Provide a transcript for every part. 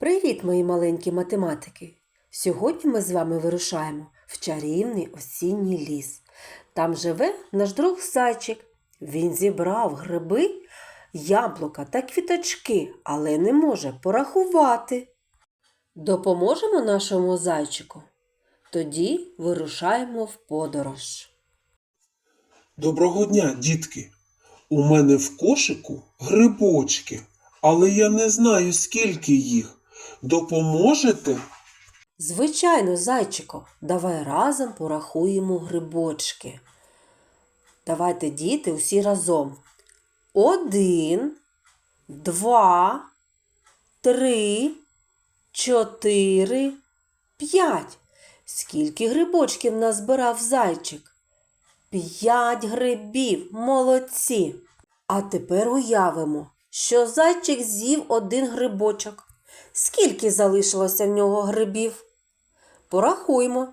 Привіт, мої маленькі математики! Сьогодні ми з вами вирушаємо в чарівний осінній ліс. Там живе наш друг зайчик. Він зібрав гриби, яблука та квіточки, але не може порахувати. Допоможемо нашому зайчику? Тоді вирушаємо в подорож. Доброго дня, дітки. У мене в кошику грибочки, але я не знаю, скільки їх. Допоможете? Звичайно, зайчику, давай разом порахуємо грибочки. Давайте, діти, усі разом. Один, два, три, чотири, п'ять. Скільки грибочків назбирав зайчик? П'ять грибів, молодці. А тепер уявимо, що зайчик з'їв один грибочок. Скільки залишилося в нього грибів? Порахуймо.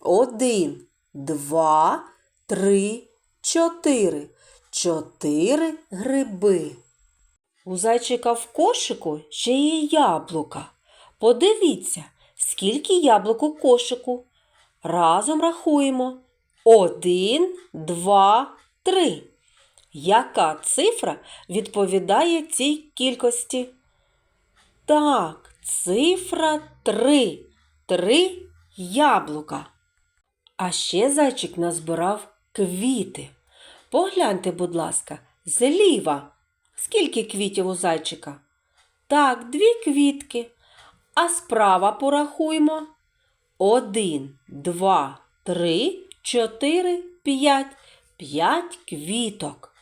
Один, два, три, чотири. Чотири гриби. У зайчика в кошику ще є яблука. Подивіться, скільки яблук у кошику. Разом рахуємо. Один, два, три. Яка цифра відповідає цій кількості? Так, цифра три. Три яблука. А ще зайчик назбирав квіти. Погляньте, будь ласка, зліва. Скільки квітів у зайчика? Так, дві квітки. А справа порахуємо. Один, два, три, чотири, п'ять. П'ять квіток.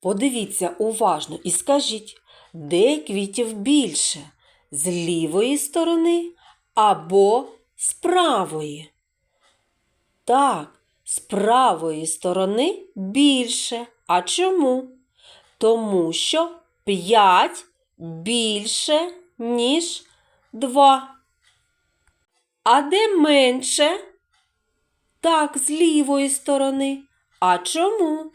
Подивіться уважно і скажіть, де квітів більше? З лівої сторони або з правої? Так, з правої сторони більше. А чому? Тому що 5 більше, ніж 2. А де менше? Так, з лівої сторони. А чому?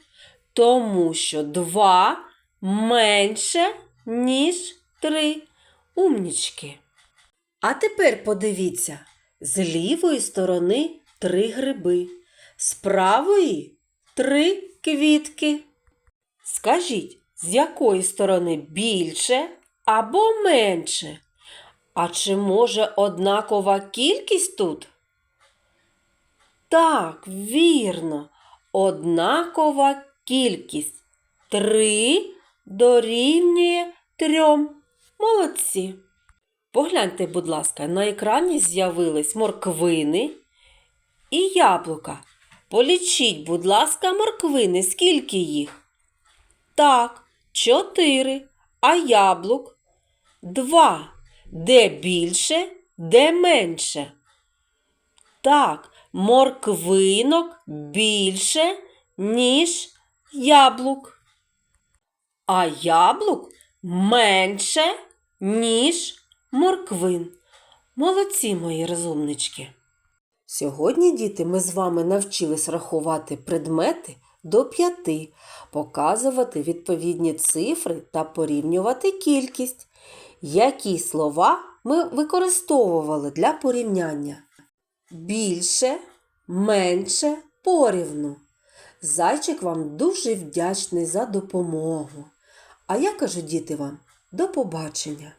Тому що 2 менше, ніж 3. Умнічки. А тепер подивіться, з лівої сторони три гриби, з правої три квітки. Скажіть, з якої сторони більше або менше? А чи може однакова кількість тут? Так, вірно, однакова кількість. Три дорівнює трьом. Молодці. Погляньте, будь ласка, на екрані з'явились морквини і яблука. Полічіть, будь ласка, морквини, скільки їх? Так, чотири. А яблук? Два. Де більше, де менше? Так, морквинок більше, ніж яблук. А яблук менше, ніж морквин. Молодці, мої розумнички. Сьогодні, діти, ми з вами навчились рахувати предмети до п'яти, показувати відповідні цифри та порівнювати кількість. Які слова ми використовували для порівняння? Більше, менше, порівну. Зайчик вам дуже вдячний за допомогу. А я кажу діти вам до побачення!